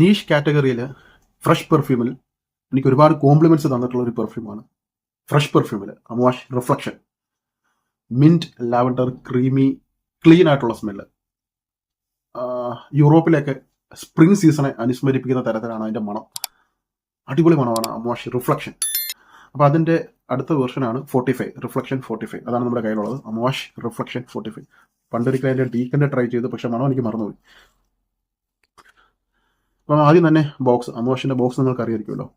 Niche കാറ്റഗറിയിൽ fresh പെർഫ്യൂമിൽ എനിക്ക് ഒരുപാട് കോംപ്ലിമെന്റ്സ് തന്നിട്ടുള്ള ഒരു പെർഫ്യൂമാണ് fresh പെർഫ്യൂമിൽ Amouage reflection mint lavender creamy clean ആയിട്ടുള്ള സ്മെല്ല് യൂറോപ്പിലേക്ക് സ്പ്രിംഗ് സീസണെ അനുസ്മരിപ്പിക്കുന്ന തരത്തിലാണ് അതിന്റെ മണം. അടിപൊളി മണമാണ് അമവാഷ് റിഫ്ലക്ഷൻ അപ്പോൾ അതിന്റെ അടുത്ത വേർഷനാണ് forty five reflection forty five അതാണ് നമ്മുടെ കയ്യിലുള്ളത്. അമവാഷ് റിഫ്ലക്ഷൻ ഫോർട്ടി ഫൈവ് പണ്ടൊരിക്കലും അതിന്റെ ഡീക്കന്റെ ട്രൈ ചെയ്തു പക്ഷേ മണം എനിക്ക് മറന്നുപോയി. അപ്പം ആദ്യം തന്നെ ബോക്സ് അമോഷന്റെ ബോക്സ് നിങ്ങൾക്ക് അറിയായിരിക്കുമല്ലോ.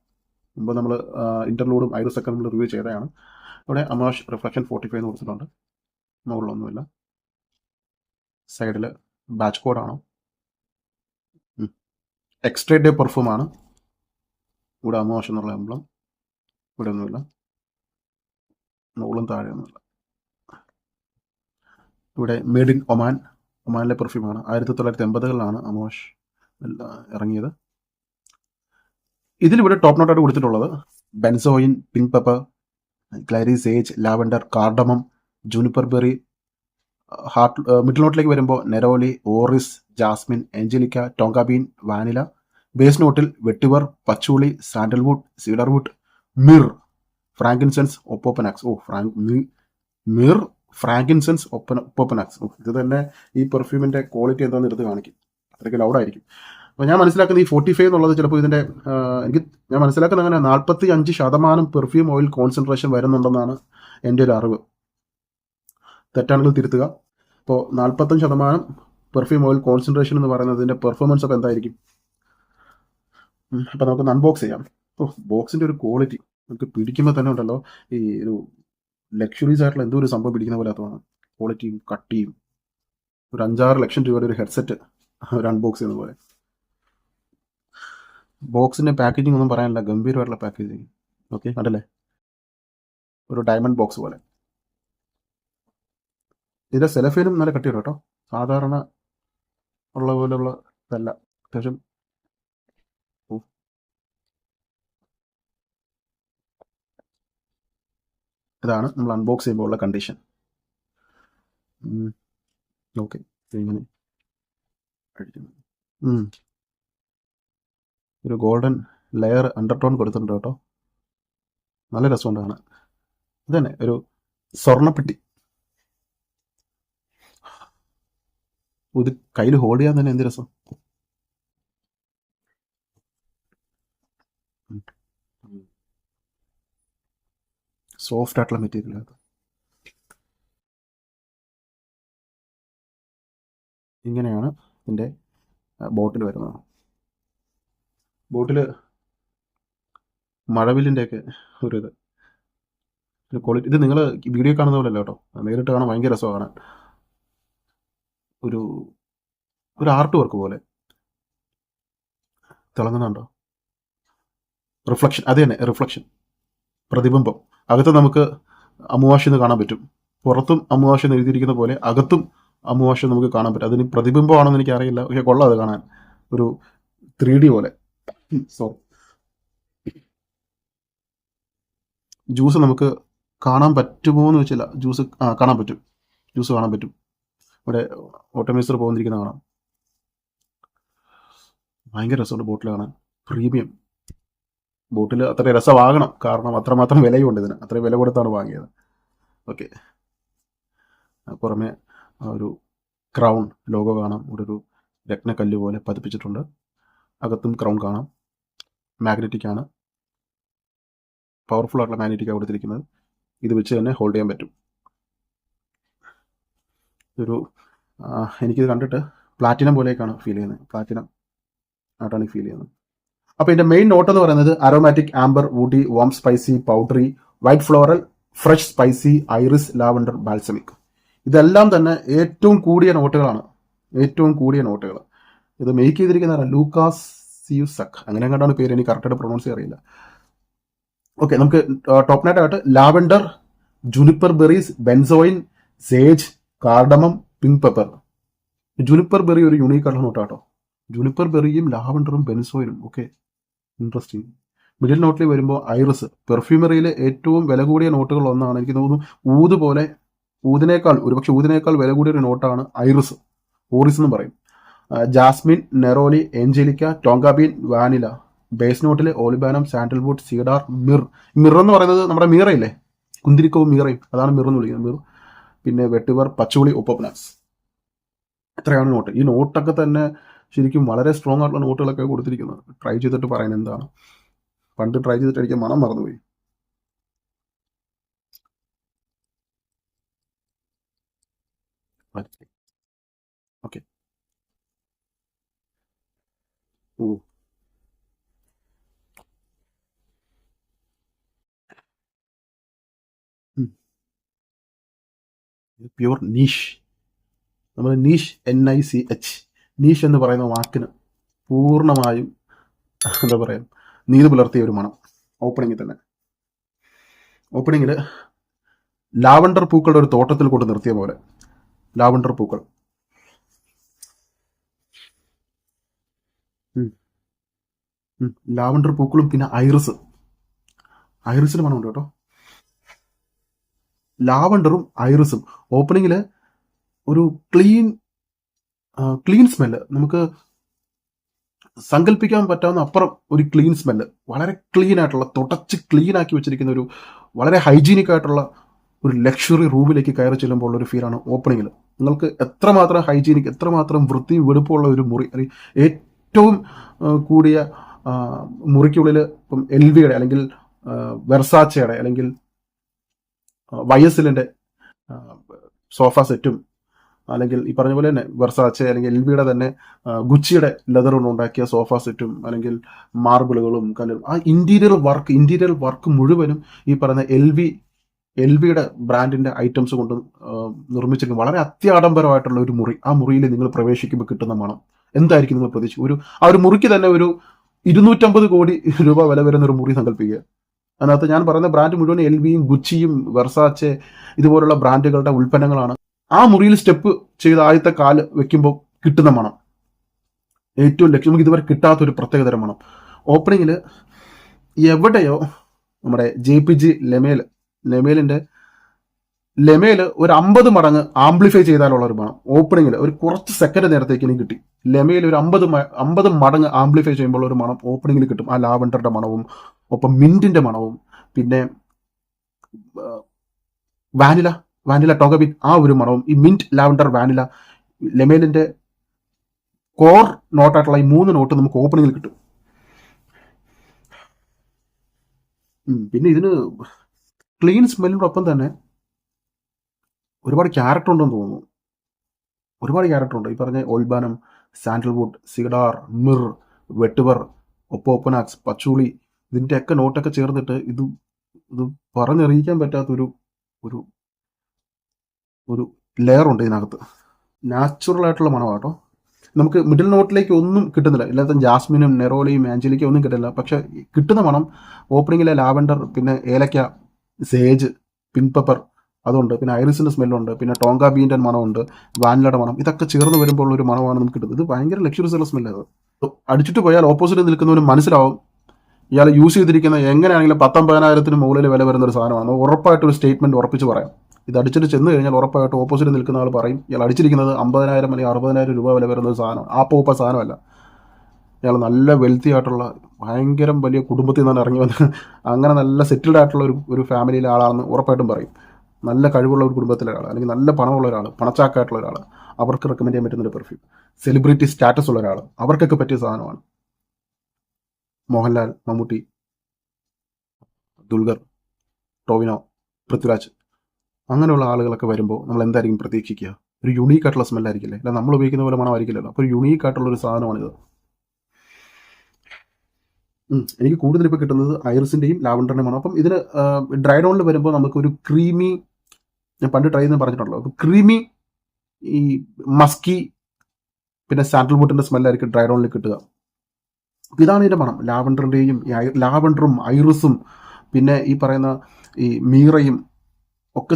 മുമ്പ് നമ്മൾ ഇന്റർലോഡും ഐറിസ് ഒക്കെ നമ്മൾ റിവ്യൂ ചെയ്തതാണ്. ഇവിടെ അമോഷ് റിഫ്ലക്ഷൻ ഫോർട്ടി ഫൈവ് എന്ന് കൊടുത്തിട്ടുണ്ട്. മുകളിലൊന്നുമില്ല. സൈഡിൽ ബാച്ച് കോഡാണോ എക്സ്ട്രേ ഡേ പെർഫ്യൂമാണ് ഇവിടെ അമോഷ് എന്നുള്ള എംബ്ലം. ഇവിടെ ഒന്നുമില്ല. മുകളും താഴെ ഒന്നുമില്ല. ഇവിടെ മേഡ് ഇൻ ഒമാൻ. ഒമാനിലെ പെർഫ്യൂമാണ് ആയിരത്തി തൊള്ളായിരത്തി എൺപതുകളിലാണ് അമോഷ് ഇറങ്ങിയത്. ഇതിലിവിടെ ടോപ്പ് നോട്ടായിട്ട് കൊടുത്തിട്ടുള്ളത് benzoin pink pepper clary sage lavender cardamom juniper berry heart middle നോട്ടിലേക്ക് വരുമ്പോൾ neroli orris jasmine angelica tonka bean vanilla base നോട്ടിൽ vetiver patchouli sandalwood cedarwood myrrh frankincense opopanax. ഓ ഫ്രാങ്ക് മിർ ഫ്രാങ്കിൻസെൻസ് ഒപ്പന ഒപ്പോപ്പനാക്സ്. ഇത് തന്നെ ഈ പെർഫ്യൂമിന്റെ ക്വാളിറ്റി എന്താണെന്ന് എടുത്ത് കാണിക്കും. അത്രയ്ക്ക് ലൗഡായിരിക്കും അപ്പോൾ ഞാൻ മനസ്സിലാക്കുന്ന ഈ ഫോർട്ടി ഫൈവ് എന്നുള്ളത് ചിലപ്പോൾ ഇതിന്റെ എനിക്ക് ഞാൻ മനസ്സിലാക്കുന്ന അങ്ങനെ നാൽപ്പത്തി അഞ്ച് ശതമാനം പെർഫ്യൂം ഓയിൽ കോൺസെൻട്രേഷൻ വരുന്നുണ്ടെന്നാണ് എന്റെ ഒരു അറിവ്. തെറ്റാണെങ്കിൽ തിരുത്തുക. അപ്പോൾ നാൽപ്പത്തഞ്ച് ശതമാനം പെർഫ്യൂം ഓയിൽ കോൺസെൻട്രേഷൻ എന്ന് പറയുന്നത് ഇതിന്റെ പെർഫോമൻസ് ഒക്കെ എന്തായിരിക്കും അപ്പോൾ നമുക്ക് അൺബോക്സ് ചെയ്യാം. ഓ ബോക്സിന്റെ ഒരു ക്വാളിറ്റി നമുക്ക് പിടിക്കുമ്പോൾ തന്നെ ഉണ്ടല്ലോ ഈ ഒരു ലക്ഷറീസ് ആയിട്ടുള്ള എന്തോ ഒരു സംഭവം പിടിക്കുന്ന പോലെ തോന്നുന്നു ക്വാളിറ്റിയും കട്ടിയും. ഒരു അഞ്ചാറ് ലക്ഷം രൂപയുടെ ഒരു ഹെഡ്സെറ്റ് ഒരു അൺബോക്സ് ചെയ്യുന്ന പോലെ. ബോക്സിന്റെ പാക്കേജിംഗ് ഒന്നും പറയാനില്ല. ഗംഭീരമായിട്ടുള്ള പാക്കേജിങ് ഓക്കെ കണ്ടല്ലേ? ഒരു ഡയമണ്ട് ബോക്സ് പോലെ. ഇതിന്റെ സെലഫിനും നല്ല കട്ടി വരും കേട്ടോ. സാധാരണ ഉള്ള പോലെയുള്ള ഇതല്ല. അത്യാവശ്യം. ഇതാണ് നമ്മൾ അൺബോക്സ് ചെയ്യുമ്പോൾ ഉള്ള കണ്ടീഷൻ ഓക്കെ ഇങ്ങനെ. അടിക്കുന്നു ഉം. ഒരു ഗോൾഡൻ ലെയർ അണ്ടർടോൺ കൊടുത്തിട്ടുണ്ട് കേട്ടോ. നല്ല രസമുണ്ടാണ് കാണാൻ. ഒരു സ്വർണപ്പെട്ടി. ഇത് കയ്യിൽ ഹോൾഡ് ചെയ്യാൻ തന്നെ എന്ത് രസം? സോഫ്റ്റ് ആയിട്ടുള്ള മെറ്റീരിയൽ ഇങ്ങനെയാണ് ഇതിന്റെ ബോട്ടിൽ വരുന്നത്. ബോട്ടിൽ മഴവില്ലിന്റെയൊക്കെ ഒരു ഇത്. ക്വാളിറ്റി ഇത് നിങ്ങൾ വീഡിയോ കാണുന്ന പോലെ അല്ല കേട്ടോ. നേരിട്ട് കാണാൻ ഭയങ്കര രസമാണ്. ഒരു ഒരു ആർട്ട് വർക്ക് പോലെ. തിളങ്ങുന്നുണ്ടോ? റിഫ്ലക്ഷൻ അത് തന്നെ റിഫ്ലക്ഷൻ പ്രതിബിംബം. അകത്ത് നമുക്ക് അമുവാഷ് കാണാൻ പറ്റും. പുറത്തും അമുവാഷ് എഴുതിയിരിക്കുന്ന പോലെ അകത്തും അമുവാഷ് നമുക്ക് കാണാൻ പറ്റും. അതിന് പ്രതിബിംബമാണെന്ന് എനിക്ക് അറിയില്ല പക്ഷെ കൊള്ളാം അത് കാണാൻ. ഒരു ത്രീ ഡി പോലെ. സോ ജ്യൂസ് നമുക്ക് കാണാൻ പറ്റുമോ എന്ന് വെച്ചില്ല. ജ്യൂസ് ആ കാണാൻ പറ്റും. ജ്യൂസ് കാണാൻ പറ്റും. ഇവിടെ ഓട്ടോമൈസർ പോകുന്നിരിക്കുന്ന കാണാം. ഭയങ്കര രസമുണ്ട് ബോട്ടിൽ കാണാൻ. പ്രീമിയം. ബോട്ടിൽ അത്ര രസമാകണം. കാരണം അത്രമാത്രം വിലയുണ്ട് ഇതിന്. അത്രയും വില കൊടുത്താണ് വാങ്ങിയത്. ഓക്കെ പുറമെ ആ ഒരു ക്രൗൺ ലോഗോ കാണാം. ഇവിടെ ഒരു രത്നക്കല്ല് പോലെ പതിപ്പിച്ചിട്ടുണ്ട്. അകത്തും ക്രൗൺ കാണാം. മാഗ്നറ്റിക് ആണ്. പവർഫുൾ ആയിട്ടുള്ള മാഗ്നറ്റിക്കാണ് കൊടുത്തിരിക്കുന്നത്. ഇത് വെച്ച് തന്നെ ഹോൾഡ് ചെയ്യാൻ പറ്റും. ഒരു എനിക്കിത് കണ്ടിട്ട് പ്ലാറ്റിനം പോലെയൊക്കെയാണ് ഫീൽ ചെയ്യുന്നത്. പ്ലാറ്റിനം ആയിട്ടാണ് ഫീൽ ചെയ്യുന്നത്. അപ്പോൾ ഇതിന്റെ മെയിൻ നോട്ട് എന്ന് പറയുന്നത് aromatic amber woody warm spicy powdery white floral fresh spicy iris lavender balsamic ഇതെല്ലാം തന്നെ ഏറ്റവും കൂടിയ നോട്ടുകളാണ്. ഏറ്റവും കൂടിയ നോട്ടുകൾ. ഇത് മേക്ക് ചെയ്തിരിക്കുന്ന ലൂക്കാസ് സിയുസക്. അങ്ങനെ കണ്ടാണ് പേര്. എനിക്ക് കറക്റ്റായിട്ട് പ്രൊണൗൺസ് ചെയ്യാൻ അറിയില്ല. ഓക്കെ നമുക്ക് ടോപ്പ് നൈറ്റ് ആയിട്ട് lavender juniper berries benzoin sage cardamom pink pepper. Juniper berry ഒരു യുണീക്ക് ആയിട്ടുള്ള നോട്ടാട്ടോ. ജുനിപ്പർ ബെറിയും ലാവൻഡറും ബെൻസോയിനും. ഓക്കെ ഇൻട്രസ്റ്റിംഗ് മിഡിൽ നോട്ടിൽ വരുമ്പോൾ ഐറിസ്. പെർഫ്യൂമറിയിലെ ഏറ്റവും വില കൂടിയ നോട്ടുകൾ ഒന്നാണ് എനിക്ക് തോന്നുന്നു ഊത് പോലെ ഊതിനേക്കാൾ ഒരുപക്ഷെ ഊതിനേക്കാൾ വില കൂടിയ ഒരു നോട്ടാണ് ഐറിസ്. ഓറിസ് എന്ന് പറയും. Jasmine neroli angelica tonka bean vanilla. Base നോട്ടിലെ olibanum sandalwood cedar myrrh. Myrrh എന്ന് പറയുന്നത് നമ്മുടെ മീറയില്ലേ? കുന്തിരിക്കവും മീറയും. അതാണ് മിർ എന്ന് വിളിക്കുന്നത്. മിർ. പിന്നെ വെട്ടുവർ പച്ചുളി ഒപ്പപ്നാസ് ഇത്രയാണ് നോട്ട്. ഈ നോട്ടൊക്കെ തന്നെ ശരിക്കും വളരെ സ്ട്രോങ് ആയിട്ടുള്ള നോട്ടുകളൊക്കെ കൊടുത്തിരിക്കുന്നത്. ട്രൈ ചെയ്തിട്ട് പറയാൻ എന്താണ്? പണ്ട് ട്രൈ ചെയ്തിട്ട് എനിക്ക് മണം മറന്നുപോയി. Okay Ooh. പ്യുവർ നീഷ് നമ്മൾ niche N I C H niche എന്ന് പറയുന്ന വാക്കിന് പൂർണമായും എന്താ പറയുക നീതി പുലർത്തിയ ഒരു മണം. ഓപ്പണിങ്ങിൽ തന്നെ. ഓപ്പണിങ്ങിൽ ലാവണ്ടർ പൂക്കളുടെ ഒരു തോട്ടത്തിൽ കൊണ്ട് നിർത്തിയ പോലെ. ലാവണ്ടർ പൂക്കൾ. ലാവണ്ടർ പൂക്കളും പിന്നെ ഐറിസ്. ഐറിസിന് ഉണ്ട് കേട്ടോ. ലാവണ്ടറും ഐറിസും. ഓപ്പണിങ്ങിൽ ഒരു ക്ലീൻ ക്ലീൻ സ്മെല്ല്. നമുക്ക് സങ്കല്പിക്കാൻ പറ്റാവുന്ന അപ്പുറം ഒരു ക്ലീൻ സ്മെല്ല്. വളരെ ക്ലീൻ ആയിട്ടുള്ള തുടച്ച് ക്ലീൻ ആക്കി വെച്ചിരിക്കുന്ന ഒരു വളരെ ഹൈജീനിക് ആയിട്ടുള്ള ഒരു ലക്ഷറി റൂമിലേക്ക് കയറി ചെല്ലുമ്പോൾ ഉള്ള ഒരു ഫീലാണ് ഓപ്പണിങ്ങിൽ നിങ്ങൾക്ക് എത്രമാത്രം ഹൈജീനിക് എത്രമാത്രം വൃത്തി വെടുപ്പുള്ള ഒരു മുറി അല്ലെങ്കിൽ ഏറ്റവും കൂടിയ മുറിക്കുള്ളിൽ ഇപ്പം എൽ വിയുടെ അല്ലെങ്കിൽ വെർസാച്ചയുടെ അല്ലെങ്കിൽ വയസ്സിലിന്റെ സോഫ സെറ്റും അല്ലെങ്കിൽ ഈ പറഞ്ഞ പോലെ തന്നെ വെർസാച്ച അല്ലെങ്കിൽ എൽ വിയുടെ തന്നെ ഗുച്ചിയുടെ ലെതർ കൊണ്ട് ഉണ്ടാക്കിയ സോഫ സെറ്റും അല്ലെങ്കിൽ മാർബിളുകളും കല്ലും ആ ഇന്റീരിയർ വർക്ക് ഇന്റീരിയർ വർക്ക് മുഴുവനും ഈ പറയുന്ന എൽ വി എൽ വിയുടെ ബ്രാൻഡിന്റെ ഐറ്റംസ് കൊണ്ട് നിർമ്മിച്ചിരിക്കുന്ന വളരെ അത്യാഡംബരമായിട്ടുള്ള ഒരു മുറി. ആ മുറിയിൽ നിങ്ങൾ പ്രവേശിക്കുമ്പോൾ കിട്ടുന്ന മണം. എന്തായിരിക്കും നിങ്ങൾ പ്രതീക്ഷ ഒരു ആ ഒരു മുറിക്ക് തന്നെ ഒരു ഇരുന്നൂറ്റമ്പത് കോടി രൂപ വില വരുന്ന ഒരു മുറി സങ്കല്പിക്കുക. അതിനകത്ത് ഞാൻ പറയുന്ന ബ്രാൻഡ് മുഴുവൻ എൽ വിയും ഗുച്ചിയും വെർസാച്ചെ ഇതുപോലുള്ള ബ്രാൻഡുകളുടെ ഉൽപ്പന്നങ്ങളാണ്. ആ മുറിയിൽ സ്റ്റെപ്പ് ചെയ്ത് ആദ്യത്തെ കാൽ വെക്കുമ്പോൾ കിട്ടുന്ന മണം. ഏറ്റവും ലക്ഷ്യം നമുക്ക് ഇതുവരെ കിട്ടാത്തൊരു പ്രത്യേകതരം മണം. ഓപ്പണിങ്ങിൽ എവിടെയോ നമ്മുടെ J P G Le Male ലെമേലിന്റെ Le Male ഒരു അമ്പത് മടങ്ങ് ആംപ്ലിഫൈ ചെയ്താലുള്ള ഒരു മണം. ഓപ്പണിങ്ങിൽ ഒരു കുറച്ച് സെക്കൻഡ് നേരത്തേക്ക് എനിക്ക് കിട്ടി. ലെമയിൽ ഒരു അമ്പത് അമ്പത് മടങ്ങ് ആംപ്ലിഫൈ ചെയ്യുമ്പോൾ ഒരു മണം ഓപ്പണിങ്ങിൽ കിട്ടും. ആ ലാവൻഡറുടെ മണവും ഒപ്പം മിന്റിന്റെ മണവും പിന്നെ വാനില വാനില ടോഗബിൻ ആ ഒരു മണവും ഈ മിന്റ് ലാവൻഡർ വാനില ലെമേലിന്റെ കോർ നോട്ടായിട്ടുള്ള ഈ മൂന്ന് നോട്ട് നമുക്ക് ഓപ്പണിങ്ങിൽ കിട്ടും. പിന്നെ ഇതിന് ക്ലീൻ സ്മെല്ലിനോടൊപ്പം തന്നെ ഒരുപാട് ക്യാരക്ടർ ഉണ്ടെന്ന് തോന്നുന്നു. ഒരുപാട് ക്യാരക്ടർ ഉണ്ട്. ഈ പറഞ്ഞ ഓൾബാനം സാൻഡൽവുഡ് സിഗഡാർ മിർ വെട്ടുവർ ഒപ്പോപ്പനാക്സ് പച്ചൂളി ഇതിന്റെയൊക്കെ നോട്ടൊക്കെ ചേർന്നിട്ട് ഇത് ഇത് പറഞ്ഞറിയിക്കാൻ പറ്റാത്തൊരു ഒരു ഒരു ലെയർ ഉണ്ട് ഇതിനകത്ത്. നാച്ചുറൽ ആയിട്ടുള്ള മണമാണ് കേട്ടോ. നമുക്ക് മിഡിൽ നോട്ടിലേക്ക് ഒന്നും കിട്ടുന്നില്ല. ഇല്ലാത്ത ജാസ്മിനും നെറോളിയും ആഞ്ചലിക്കും ഒന്നും കിട്ടില്ല. പക്ഷേ കിട്ടുന്ന മണം ഓപ്പണിങ്ങിലെ ലാവൻഡർ പിന്നെ ഏലക്ക സേജ് പിങ്ക് പെപ്പർ അതുണ്ട്. പിന്നെ ഐറിസിന്റെ സ്മെല്ലുണ്ട്. പിന്നെ ടോങ്ക ബീന്റെ മണമുണ്ട്. വാനിലയുടെ മണം. ഇതൊക്കെ ചേർന്ന് വരുമ്പോൾ ഒരു മണമാണ് നമുക്ക് കിട്ടുന്നത്. ഇത് ഭയങ്കര ലക്ഷറീസ് ഉള്ള സ്മെല്ല് അത്. അടിച്ചിട്ട് പോയാൽ ഓപ്പോസിറ്റ് നിൽക്കുന്നവന് മനസ്സിലാവും. ഇയാൾ യൂസ് ചെയ്തിരിക്കുന്ന എങ്ങനെയാണെങ്കിലും പത്തൊമ്പതിനായിരത്തിന് മുകളിൽ വില വരുന്ന ഒരു സാധനമാണ്. ഉറപ്പായിട്ട് ഒരു സ്റ്റേറ്റ്മെന്റ് ഉറപ്പിച്ച് പറയാം. ഇത് അടിച്ചിട്ട് ചെന്ന് കഴിഞ്ഞാൽ ഉറപ്പായിട്ട് ഓപ്പോസിറ്റ് നിൽക്കുന്ന ആൾ പറയും ഇയാൾ അടിച്ചിരിക്കുന്നത് അമ്പതിനായിരം അല്ലെങ്കിൽ അറുപതിനായിരം രൂപ വില വരുന്ന ഒരു സാധനം ആ പോപ്പ സാധനമല്ല. ഇയാൾ നല്ല വെൽത്തി ആയിട്ടുള്ള ഭയങ്കരം വലിയ കുടുംബത്തിൽ നിന്നാണ് ഇറങ്ങി വന്ന് അങ്ങനെ നല്ല സെറ്റിൽഡ് ആയിട്ടുള്ള ഒരു ഒരു ഫാമിലിയിലെ ആളാണെന്ന് ഉറപ്പായിട്ടും പറയും. നല്ല കഴിവുള്ള ഒരു കുടുംബത്തിലെ ഒരാൾ അല്ലെങ്കിൽ നല്ല പണമുള്ള ഒരാൾ പണച്ചാക്കായിട്ടുള്ള ഒരാൾ അവർക്ക് റെക്കമെൻഡ് ചെയ്യാൻ പറ്റുന്ന ഒരു പെർഫ്യൂം സെലിബ്രിറ്റി സ്റ്റാറ്റസ് ഉള്ള ഒരാൾ അവർക്കൊക്കെ പറ്റിയ സാധനമാണ്. മോഹൻലാൽ മമ്മൂട്ടി ദുൽഖർ ടോവിനോ പൃഥ്വിരാജ്. അങ്ങനെയുള്ള ആളുകളൊക്കെ വരുമ്പോൾ നമ്മൾ എന്തായിരിക്കും പ്രതീക്ഷിക്കുക? ഒരു യുണീക്ക് ആയിട്ടുള്ള സ്മെല്ലായിരിക്കില്ലേ അല്ല നമ്മൾ ഉപയോഗിക്കുന്ന പോലെ മണമായിരിക്കില്ലല്ലോ. അപ്പോൾ ഒരു യുണീക്ക് ആയിട്ടുള്ള ഒരു സാധനമാണിത്. എനിക്ക് കൂടുതൽ ഇപ്പോൾ കിട്ടുന്നത് ഐറിസിന്റെയും ലാവണ്ടറിന്റെ മണം അപ്പം ഇതിന് ഡ്രൈ ഡൗണിൽ വരുമ്പോൾ നമുക്ക് ഒരു ക്രീമി ഞാൻ പണ്ട് ട്രൈ ചെയ്ത് പറഞ്ഞിട്ടുണ്ടല്ലോ. അപ്പോൾ ക്രീമി ഈ മസ്കി പിന്നെ സാൻഡൽ സാൻഡൽവുഡിന്റെ സ്മെല്ലായിരിക്കും ഡ്രൈ ഡൗണിൽ കിട്ടുക. ഇതാണ് ഇതിന്റെ മണം. ലാവണ്ടറിന്റെയും ലാവണ്ടറും ഐറിസും പിന്നെ ഈ പറയുന്ന ഈ മീറയും ഒക്കെ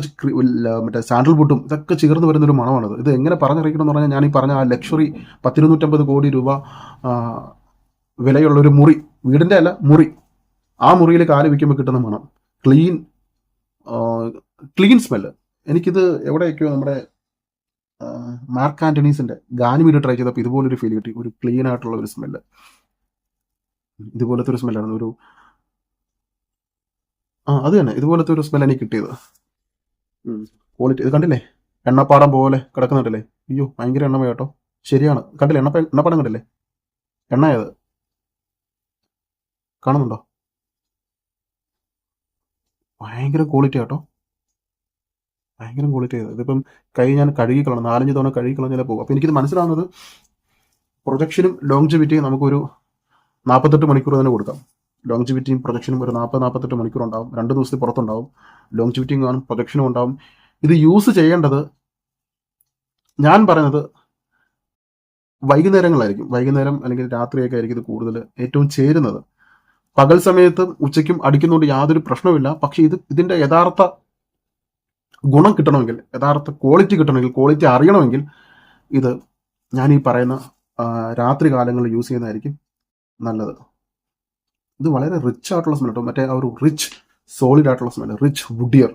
മറ്റേ സാൻഡൽ വുഡും ഇതൊക്കെ ചേർന്ന് വരുന്ന ഒരു മണമാണത്. ഇത് എങ്ങനെ പറഞ്ഞറിയിക്കണം എന്ന് പറഞ്ഞാൽ ഞാൻ ഈ പറഞ്ഞ ആ ലക്ഷറി പത്തിരുന്നൂറ്റമ്പത് കോടി രൂപ വിലയുള്ള ഒരു മുറി വീടിന്റെ അല്ല മുറി. ആ മുറിയിൽ കാൽ വയ്ക്കുമ്പോൾ കിട്ടുന്ന മണം. Clean clean smell. എനിക്കിത് എവിടെയൊക്കെയോ നമ്മുടെ മാർക്ക് ആന്റണീസിന്റെ ഗാനിമീഡ് ട്രൈ ചെയ്തപ്പോൾ ഇതുപോലൊരു ഫീൽ കിട്ടി. ഒരു ക്ലീൻ ആയിട്ടുള്ള ഒരു സ്മെല്ല്. ഇതുപോലത്തെ ഒരു സ്മെല്ലാണ് ഒരു ആ അത് തന്നെ. ഇതുപോലത്തെ ഒരു സ്മെൽ എനിക്ക് കിട്ടിയത്. ക്വാളിറ്റി ഇത് കണ്ടില്ലേ? എണ്ണപ്പാടം പോലെ കിടക്കുന്നുണ്ടല്ലേ? അയ്യോ ഭയങ്കര എണ്ണമയ കേട്ടോ. ശരിയാണ്. കണ്ടില്ലേ? എണ്ണ എണ്ണപ്പാടം കണ്ടില്ലേ? എണ്ണയത് കാണുന്നുണ്ടോ? ഭയങ്കര ക്വാളിറ്റി കേട്ടോ ഭയങ്കര ക്വാളിറ്റി ആയത് ഇതിപ്പം കൈ ഞാൻ കഴുകി കളഞ്ഞു. നാലഞ്ച് തവണ കഴുകി കളഞ്ഞാലേ പോകും. അപ്പോൾ എനിക്കിത് മനസ്സിലാവുന്നത് പ്രൊജക്ഷനും ലോങ്ജിവിറ്റിയും നമുക്കൊരു നാൽപ്പത്തെട്ട് മണിക്കൂർ തന്നെ കൊടുക്കാം. ലോങ്ജിവിറ്റിയും പ്രൊജക്ഷനും ഒരു നാൽപ്പത് നാൽപ്പത്തെട്ട് മണിക്കൂർ ഉണ്ടാവും. രണ്ട് ദിവസത്തിൽ പുറത്തുണ്ടാവും. ലോങ്ജിവിറ്റിയും കാണും പ്രൊജക്ഷനും ഉണ്ടാവും. ഇത് യൂസ് ചെയ്യേണ്ടത് ഞാൻ പറയുന്നത് വൈകുന്നേരങ്ങളായിരിക്കും. വൈകുന്നേരം അല്ലെങ്കിൽ രാത്രിയൊക്കെ ആയിരിക്കും ഇത് കൂടുതൽ ഏറ്റവും ചേരുന്നത്. പകൽ സമയത്ത് ഉച്ചയ്ക്കും അടിക്കുന്നതുകൊണ്ട് യാതൊരു പ്രശ്നവുമില്ല. പക്ഷേ ഇത് ഇതിന്റെ യഥാർത്ഥ ഗുണം കിട്ടണമെങ്കിൽ യഥാർത്ഥ ക്വാളിറ്റി കിട്ടണമെങ്കിൽ ക്വാളിറ്റി അറിയണമെങ്കിൽ ഇത് ഞാൻ ഈ പറയുന്ന രാത്രി കാലങ്ങളിൽ യൂസ് ചെയ്യുന്നതായിരിക്കും നല്ലത്. ഇത് വളരെ റിച്ച് ആയിട്ടുള്ള സ്മെൽ കേട്ടോ മറ്റേ ആ ഒരു റിച്ച് സോളിഡ് ആയിട്ടുള്ള സ്മെല്ല് റിച്ച് വുഡിയർ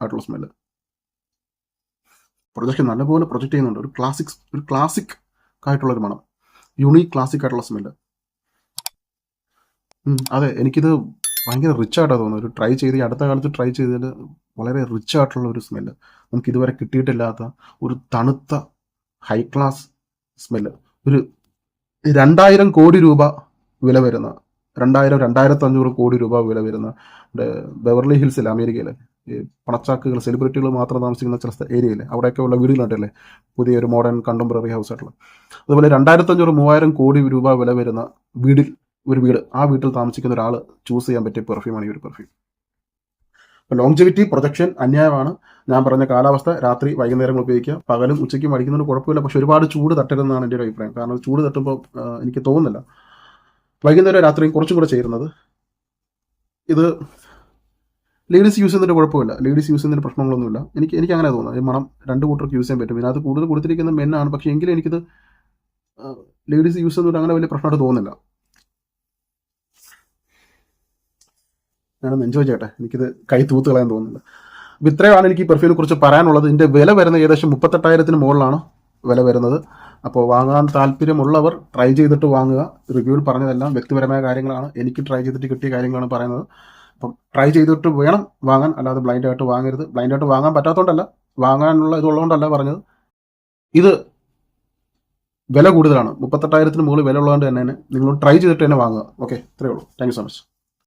ആയിട്ടുള്ള സ്മെല്ല് പ്രൊജക്ഷൻ നല്ലപോലെ പ്രൊജക്ട് ചെയ്യുന്നുണ്ട്. ഒരു ക്ലാസിക് ഒരു ക്ലാസിക് ആയിട്ടുള്ള ഒരു മണം. യുണീക് ക്ലാസിക് ആയിട്ടുള്ള സ്മെല്ല് അതെ എനിക്കിത് ഭയങ്കര റിച്ച് ആയിട്ടാണ് തോന്നുന്നത്. ഒരു ട്രൈ ചെയ്ത് ഈ അടുത്ത കാലത്ത് ട്രൈ ചെയ്തതിൽ വളരെ റിച്ച് ആയിട്ടുള്ള ഒരു സ്മെല്ല് നമുക്ക് ഇതുവരെ കിട്ടിയിട്ടില്ലാത്ത ഒരു തണുത്ത ഹൈ ക്ലാസ് സ്മെല്ല് ഒരു രണ്ടായിരം കോടി രൂപ വില വരുന്ന രണ്ടായിരം രണ്ടായിരത്തി അഞ്ഞൂറ് കോടി രൂപ വില വരുന്ന ബെവർലി ഹിൽസിൽ അമേരിക്കയിൽ ഈ പണച്ചാക്കുകൾ സെലിബ്രിറ്റികൾ മാത്രം താമസിക്കുന്ന ചില ഏരിയയിൽ അവിടെയൊക്കെ ഉള്ള വീടുകളുണ്ടല്ലേ പുതിയൊരു മോഡേൺ കണ്ടംപററി ഹൗസ് ആയിട്ടുള്ള. അതുപോലെ രണ്ടായിരത്തി അഞ്ഞൂറ് മൂവായിരം കോടി രൂപ വില വരുന്ന വീടിൽ ഒരു വീട് ആ വീട്ടിൽ താമസിക്കുന്ന ഒരാൾ ചൂസ് ചെയ്യാൻ പറ്റിയ പെർഫ്യൂമാണ് ഈ ഒരു പെർഫ്യൂം ലോങ്ജിവിറ്റി പ്രൊജക്ഷൻ അന്യായമാണ്. ഞാൻ പറഞ്ഞ കാലാവസ്ഥ രാത്രി വൈകുന്നേരങ്ങൾ ഉപയോഗിക്കുക പകലും ഉച്ചയ്ക്കും അടിക്കുന്നതിന് കുഴപ്പമില്ല. പക്ഷെ ഒരുപാട് ചൂട് തട്ടരുതെന്നാണ് എന്റെ ഒരു അഭിപ്രായം. കാരണം ചൂട് തട്ടുമ്പോൾ എനിക്ക് തോന്നുന്നില്ല. വൈകുന്നേരം രാത്രി കുറച്ചും കൂടെ ചേരുന്നത്. ഇത് ലേഡീസ് യൂസ് ചെയ്യുന്നതിന്റെ കുഴപ്പമില്ല. ലേഡീസ് യൂസ് ചെയ്യുന്നതിന് പ്രശ്നങ്ങളൊന്നുമില്ല. എനിക്ക് എനിക്ക് അങ്ങനെ തോന്നുന്നത് മണം രണ്ട് കൂട്ടർക്ക് യൂസ് ചെയ്യാൻ പറ്റും. ഇതിനകത്ത് കൂടുതൽ കൊടുത്തിരിക്കുന്ന മെന്നാണ് പക്ഷേ എങ്കിലും എനിക്കിത് ലേഡീസ് യൂസ് ചെയ്യുന്നതുകൊണ്ട് അങ്ങനെ വലിയ പ്രശ്നമായിട്ട് തോന്നുന്നില്ല. ഞാനൊന്ന് എൻജോയ് ചെയ്യട്ടെ. എനിക്കിത് കൈ തൂത്ത് കളയാൻ തോന്നുന്നില്ല. അപ്പോൾ ഇത്രയാണ് എനിക്ക് ഈ പെർഫ്യൂമിനെ കുറിച്ച് പറയാനുള്ളത്. ഇതിന്റെ വില വരുന്നത് ഏകദേശം മുപ്പത്തെട്ടായിരത്തിന് മുകളിലാണ് വില വരുന്നത്. അപ്പോൾ വാങ്ങാൻ താല്പര്യമുള്ളവർ ട്രൈ ചെയ്തിട്ട് വാങ്ങുക. റിവ്യൂവിൽ പറഞ്ഞതെല്ലാം വ്യക്തിപരമായ കാര്യങ്ങളാണ്. എനിക്ക് ട്രൈ ചെയ്തിട്ട് കിട്ടിയ കാര്യങ്ങളാണ് പറയുന്നത്. അപ്പം ട്രൈ ചെയ്തിട്ട് വേണം വാങ്ങാൻ. അല്ലാതെ ബ്ലൈൻഡായിട്ട് വാങ്ങരുത്. ബ്ലൈൻഡായിട്ട് വാങ്ങാൻ പറ്റാത്തതുകൊണ്ടല്ല. വാങ്ങാനുള്ള ഇതുള്ളതുകൊണ്ടല്ല പറഞ്ഞത്. ഇത് വില കൂടുതലാണ്. മുപ്പത്തെട്ടായിരത്തിന് മുകളിൽ വില ഉള്ളതുകൊണ്ട് തന്നെ നിങ്ങൾ ട്രൈ ചെയ്തിട്ട് തന്നെ വാങ്ങുക. ഓക്കെ ഇത്രയേ ഉള്ളൂ. Thank so much